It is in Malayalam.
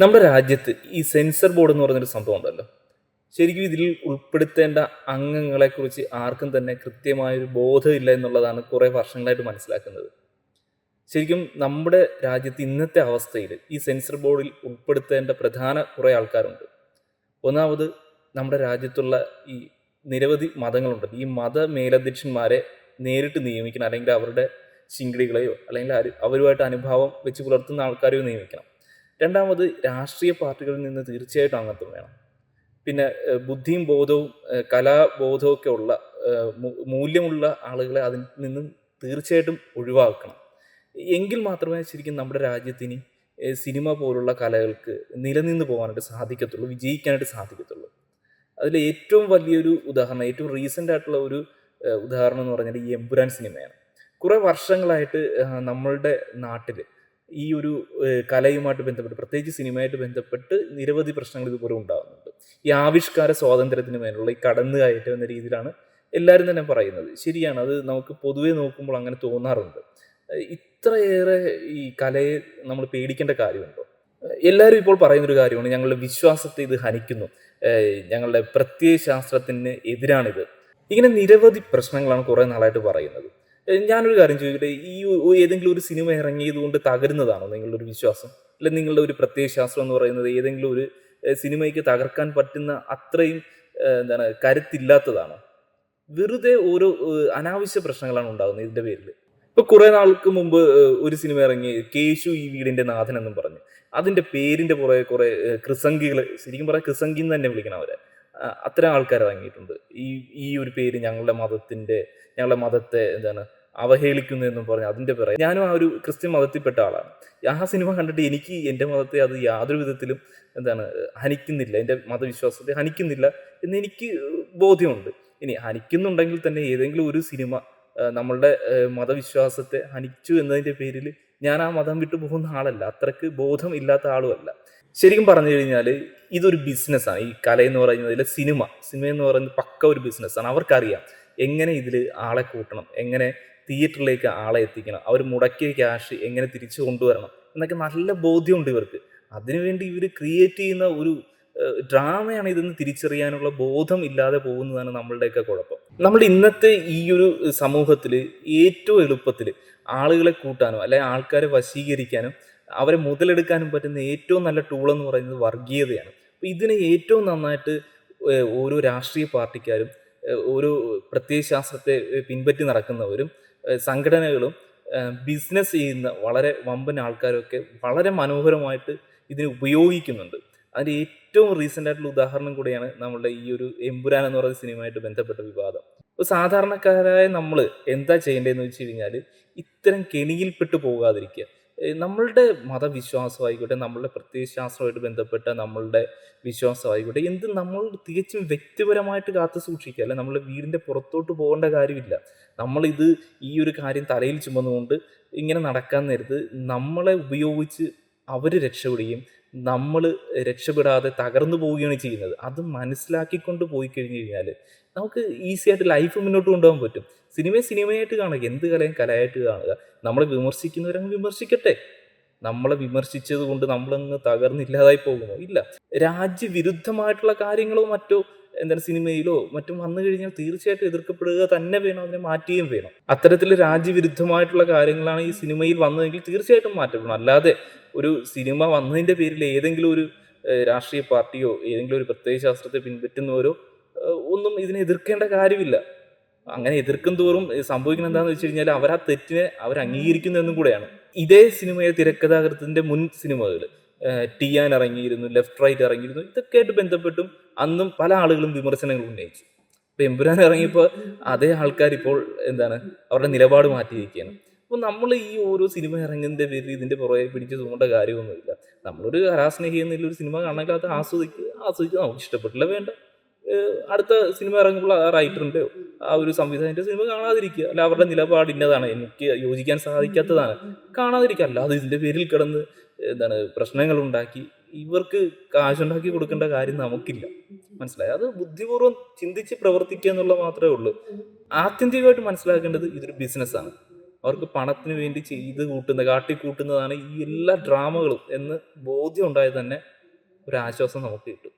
നമ്മുടെ രാജ്യത്ത് ഈ സെൻസർ ബോർഡ് എന്ന് പറഞ്ഞൊരു സംഭവം ഉണ്ടല്ലോ. ശരിക്കും ഇതിൽ ഉൾപ്പെടുത്തേണ്ട അംഗങ്ങളെക്കുറിച്ച് ആർക്കും തന്നെ കൃത്യമായൊരു ബോധമില്ല എന്നുള്ളതാണ് കുറേ വർഷങ്ങളായിട്ട് മനസ്സിലാക്കുന്നത്. ശരിക്കും നമ്മുടെ രാജ്യത്ത് ഇന്നത്തെ അവസ്ഥയിൽ ഈ സെൻസർ ബോർഡിൽ ഉൾപ്പെടുത്തേണ്ട പ്രധാന കുറേ ആൾക്കാരുണ്ട്. ഒന്നാമത് നമ്മുടെ രാജ്യത്തുള്ള ഈ നിരവധി മതങ്ങളുണ്ട്. ഈ മത മേലധ്യക്ഷന്മാരെ നേരിട്ട് നിയമിക്കണം. അല്ലെങ്കിൽ അവരുടെ ശിങ്കിടികളെയോ അല്ലെങ്കിൽ അവരുമായിട്ട് അനുഭാവം വെച്ച് പുലർത്തുന്ന ആൾക്കാരെയോ നിയമിക്കണം. രണ്ടാമത് രാഷ്ട്രീയ പാർട്ടികളിൽ നിന്ന് തീർച്ചയായിട്ടും അംഗത്വം വേണം. പിന്നെ ബുദ്ധിയും ബോധവും കലാബോധവും ഒക്കെ ഉള്ള മൂല്യമുള്ള ആളുകളെ അതിൽ നിന്നും തീർച്ചയായിട്ടും ഒഴിവാക്കണം. എങ്കിൽ മാത്രമേ ശരിക്കും നമ്മുടെ രാജ്യത്തിന് സിനിമ പോലുള്ള കലകൾക്ക് നിലനിന്ന് പോകാനായിട്ട് സാധിക്കത്തുള്ളൂ വിജയിക്കാനായിട്ട് സാധിക്കത്തുള്ളൂ. അതിൽ ഏറ്റവും വലിയൊരു ഉദാഹരണം ഏറ്റവും റീസെന്റ് ആയിട്ടുള്ള ഒരു ഉദാഹരണം എന്ന് പറഞ്ഞാൽ ഈ എമ്പുരാൻ സിനിമയാണ്. കുറേ വർഷങ്ങളായിട്ട് നമ്മളുടെ നാട്ടിൽ ഈ ഒരു കലയുമായിട്ട് ബന്ധപ്പെട്ട് പ്രത്യേകിച്ച് സിനിമയായിട്ട് ബന്ധപ്പെട്ട് നിരവധി പ്രശ്നങ്ങൾ ഇതുപോലെ ഉണ്ടാകുന്നുണ്ട് ഈ ആവിഷ്കാര സ്വാതന്ത്ര്യത്തിന് മേലുള്ള ഈ കടന്നു കയറ്റം എന്ന രീതിയിലാണ് എല്ലാവരും തന്നെ പറയുന്നത്. ശരിയാണ് അത് നമുക്ക് പൊതുവേ നോക്കുമ്പോൾ അങ്ങനെ തോന്നാറുണ്ട്. ഇത്രയേറെ ഈ കലയെ നമ്മൾ പേടിക്കേണ്ട കാര്യമുണ്ടോ? എല്ലാവരും ഇപ്പോൾ പറയുന്നൊരു കാര്യമാണ് ഞങ്ങളുടെ വിശ്വാസത്തെ ഇത് ഹനിക്കുന്നു. ഞങ്ങളുടെ പ്രത്യയശാസ്ത്രത്തിന് എതിരാണിത്. ഇങ്ങനെ നിരവധി പ്രശ്നങ്ങളാണ് കുറേ നാളായിട്ട് പറയുന്നത്. ഞാനൊരു കാര്യം ചോദിക്കട്ടെ? ഈ ഏതെങ്കിലും ഒരു സിനിമ ഇറങ്ങിയത് കൊണ്ട് തകരുന്നതാണോ നിങ്ങളുടെ ഒരു വിശ്വാസം? അല്ലെ നിങ്ങളുടെ ഒരു പ്രത്യയശാസ്ത്രം എന്ന് പറയുന്നത് ഏതെങ്കിലും ഒരു സിനിമയ്ക്ക് തകർക്കാൻ പറ്റുന്ന അത്രയും എന്താണ് കരുത്തില്ലാത്തതാണോ? വെറുതെ ഓരോ അനാവശ്യ പ്രശ്നങ്ങളാണ് ഉണ്ടാകുന്നത് ഇതിന്റെ പേരിൽ. ഇപ്പൊ കുറെ നാൾക്ക് മുമ്പ് ഒരു സിനിമ ഇറങ്ങി കേശു ഈ വീടിന്റെ നാഥൻ എന്നും പറഞ്ഞു. അതിന്റെ പേരിന്റെ പുറകെ കുറെ കൃസംഗികൾ ശരിക്കും പറയാം കൃസംഗി എന്ന് തന്നെ വിളിക്കണം അവരെ. അത്തരം ആൾക്കാർ ഇറങ്ങിയിട്ടുണ്ട് ഈ ഈ ഒരു പേര് ഞങ്ങളുടെ മതത്തിന്റെ ഞങ്ങളുടെ മതത്തെ എന്താണ് അവഹേളിക്കുന്നു എന്നും പറഞ്ഞ് അതിന്റെ പിറകെ ഞാനും ആ ഒരു ക്രിസ്ത്യൻ മതത്തിൽപ്പെട്ട ആളാണ്. ആ സിനിമ കണ്ടിട്ട് എനിക്ക് എന്റെ മതത്തെ അത് യാതൊരു വിധത്തിലും എന്താണ് ഹനിക്കുന്നില്ല എന്റെ മതവിശ്വാസത്തെ ഹനിക്കുന്നില്ല എന്ന് എനിക്ക് ബോധ്യമുണ്ട്. ഇനി ഹനിക്കുന്നുണ്ടെങ്കിൽ തന്നെ ഏതെങ്കിലും ഒരു സിനിമ നമ്മളുടെ മതവിശ്വാസത്തെ ഹനിച്ചു എന്നതിന്റെ പേരിൽ ഞാൻ ആ മതം വിട്ടു പോകുന്ന ആളല്ല. അത്രയ്ക്ക് ബോധം ഇല്ലാത്ത ആളുമല്ല ശരിക്കും പറഞ്ഞു കഴിഞ്ഞാൽ ഇതൊരു ബിസിനസ്സാണ് ഈ കല എന്ന് പറയുന്നതിൽ സിനിമ. സിനിമ എന്ന് പറയുന്നത് പക്ക ഒരു ബിസിനസ്സാണ് അവർക്കറിയാം എങ്ങനെ ഇതിൽ ആളെ കൂട്ടണം എങ്ങനെ തിയേറ്ററിലേക്ക് ആളെ എത്തിക്കണം അവർ മുടക്കിയ ക്യാഷ് എങ്ങനെ തിരിച്ചു കൊണ്ടുവരണം എന്നൊക്കെ നല്ല ബോധ്യമുണ്ട് ഇവർക്ക്. അതിനുവേണ്ടി ഇവർ ക്രിയേറ്റ് ചെയ്യുന്ന ഒരു ഡ്രാമയാണ് ഇതെന്ന് തിരിച്ചറിയാനുള്ള ബോധം ഇല്ലാതെ പോകുന്നതാണ് നമ്മളുടെയൊക്കെ കുഴപ്പം. നമ്മൾ ഇന്നത്തെ ഈ ഒരു സമൂഹത്തിൽ ഏറ്റവും എളുപ്പത്തിൽ ആളുകളെ കൂട്ടാനോ അല്ലെങ്കിൽ ആൾക്കാരെ വശീകരിക്കാനും അവരെ മുതലെടുക്കാനും പറ്റുന്ന ഏറ്റവും നല്ല ടൂൾ എന്ന് പറയുന്നത് വർഗീയതയാണ്. അപ്പോൾ ഇതിനെ ഏറ്റവും നന്നായിട്ട് ഓരോ രാഷ്ട്രീയ പാർട്ടിക്കാരും ഓരോ പ്രത്യയശാസ്ത്രത്തെ ശാസ്ത്രത്തെ പിൻപറ്റി നടക്കുന്നവരും സംഘടനകളും ബിസിനസ് ചെയ്യുന്ന വളരെ വമ്പൻ ആൾക്കാരൊക്കെ വളരെ മനോഹരമായിട്ട് ഇതിനെ ഉപയോഗിക്കുന്നുണ്ട്. അതിന്റെ ഏറ്റവും റീസെന്റ് ആയിട്ടുള്ള ഉദാഹരണം കൂടിയാണ് നമ്മളുടെ ഈ ഒരു എമ്പുരാൻ എന്ന് പറയുന്ന സിനിമയായിട്ട് ബന്ധപ്പെട്ട വിവാദം. അപ്പോൾ സാധാരണക്കാരായ നമ്മൾ എന്താ ചെയ്യേണ്ടതെന്ന് വെച്ച് കഴിഞ്ഞാൽ ഇത്തരം കെണിയിൽപ്പെട്ട് പോകാതിരിക്കുക. നമ്മളുടെ മതവിശ്വാസമായിക്കോട്ടെ നമ്മളുടെ പ്രത്യയശാസ്ത്രമായിട്ട് ബന്ധപ്പെട്ട നമ്മളുടെ വിശ്വാസമായിക്കോട്ടെ എന്ത് നമ്മൾ തികച്ചും വ്യക്തിപരമായിട്ട് കാത്തു സൂക്ഷിക്കുക അല്ലെ നമ്മളുടെ വീടിന്റെ പുറത്തോട്ട് പോകേണ്ട കാര്യമില്ല. നമ്മളിത് ഈ ഒരു കാര്യം തലയിൽ ചുമന്നുകൊണ്ട് ഇങ്ങനെ നടക്കാൻ നേരത്ത് നമ്മളെ ഉപയോഗിച്ച് അവർ രക്ഷപ്പെടുകയും നമ്മൾ രക്ഷപ്പെടാതെ തകർന്നു പോവുകയാണ് ചെയ്യുന്നത്. അത് മനസ്സിലാക്കിക്കൊണ്ട് പോയി കഴിഞ്ഞു കഴിഞ്ഞാൽ നമുക്ക് ഈസി ആയിട്ട് ലൈഫ് മുന്നോട്ട് കൊണ്ടുപോകാൻ പറ്റും. സിനിമയെ സിനിമയായിട്ട് കാണുക എന്ത് കലയും കലയായിട്ട് കാണുക. നമ്മളെ വിമർശിക്കുന്നവരങ്ങ് വിമർശിക്കട്ടെ. നമ്മളെ വിമർശിച്ചത് കൊണ്ട് നമ്മളങ്ങ് തകർന്നില്ലാതായി പോകുമോ? ഇല്ല. രാജ്യവിരുദ്ധമായിട്ടുള്ള കാര്യങ്ങളോ മറ്റോ എന്താണ് സിനിമയിലോ മറ്റും വന്നു കഴിഞ്ഞാൽ തീർച്ചയായിട്ടും എതിർക്കപ്പെടുക തന്നെ വേണം അതിനെ മാറ്റുകയും വേണം. അത്തരത്തിൽ രാജ്യവിരുദ്ധമായിട്ടുള്ള കാര്യങ്ങളാണ് ഈ സിനിമയിൽ വന്നതെങ്കിൽ തീർച്ചയായിട്ടും മാറ്റപ്പെടണം. അല്ലാതെ ഒരു സിനിമ വന്നതിന്റെ പേരിൽ ഏതെങ്കിലും ഒരു രാഷ്ട്രീയ പാർട്ടിയോ ഏതെങ്കിലും ഒരു പ്രത്യയശാസ്ത്രത്തെ പിൻപറ്റുന്നവരോ ഒന്നും ഇതിനെ എതിർക്കേണ്ട കാര്യമില്ല. അങ്ങനെ എതിർക്കും തോറും സംഭവിക്കുന്ന എന്താണെന്ന് വെച്ച് കഴിഞ്ഞാൽ അവർ ആ തെറ്റിനെ അവർ അംഗീകരിക്കുന്നു എന്നും കൂടെയാണ്. ഇതേ സിനിമയെ തിരക്കഥാകൃത്തിന്റെ മുൻ സിനിമകൾ ടിയാൻ ഇറങ്ങിയിരുന്നു ലെഫ്റ്റ് റൈറ്റ് ഇറങ്ങിയിരുന്നു ഇതൊക്കെ ആയിട്ട് ബന്ധപ്പെട്ടും അന്നും പല ആളുകളും വിമർശനങ്ങൾ ഉന്നയിച്ചു. ഇപ്പം എമ്പുരാൻ ഇറങ്ങിയപ്പോൾ അതേ ആൾക്കാർ ഇപ്പോൾ എന്താണ് അവരുടെ നിലപാട് മാറ്റിയിരിക്കുകയാണ്. അപ്പോൾ നമ്മൾ ഈ ഓരോ സിനിമ ഇറങ്ങുന്നതിന്റെ പേരിൽ ഇതിന്റെ പുറകെ പിടിച്ച് തൂങ്ങേണ്ട കാര്യമൊന്നുമില്ല. നമ്മളൊരു കലാസ്നേഹി എന്നുള്ള ഒരു സിനിമ കാണണമെങ്കിൽ അത് ആസ്വദിക്കുക ആസ്വദിക്കുക നമുക്ക് ഇഷ്ടപ്പെട്ടില്ല വേണ്ട. അടുത്ത സിനിമ ഇറങ്ങുമ്പോൾ ആ റൈറ്ററിന്റെയോ ആ ഒരു സംവിധാനത്തിന്റെ സിനിമ കാണാതിരിക്കുക. അല്ല അവരുടെ നിലപാട് ഇന്നതാണ്. എനിക്ക് യോജിക്കാൻ സാധിക്കാത്തതാണ്. കാണാതിരിക്കുക. അല്ലാതെ ഇതിന്റെ പേരിൽ കിടന്ന് എന്താണ് പ്രശ്നങ്ങൾ ഉണ്ടാക്കി ഇവർക്ക് കാശുണ്ടാക്കി കൊടുക്കേണ്ട കാര്യം നമുക്കില്ല. മനസ്സിലായി? അത് ബുദ്ധിപൂർവം ചിന്തിച്ച് പ്രവർത്തിക്കുക എന്നുള്ള മാത്രമേ ഉള്ളൂ. ആത്യന്തികമായിട്ട് മനസ്സിലാക്കേണ്ടത് ഇതൊരു ബിസിനസ്സാണ് അവർക്ക് പണത്തിന് വേണ്ടി ചെയ്ത് കൂട്ടുന്ന കാട്ടിക്കൂട്ടുന്നതാണ് ഈ എല്ലാ ഡ്രാമകളും എന്ന് ബോധ്യം ഉണ്ടായത് തന്നെ ഒരു ആശ്വാസം നമുക്ക് കിട്ടും.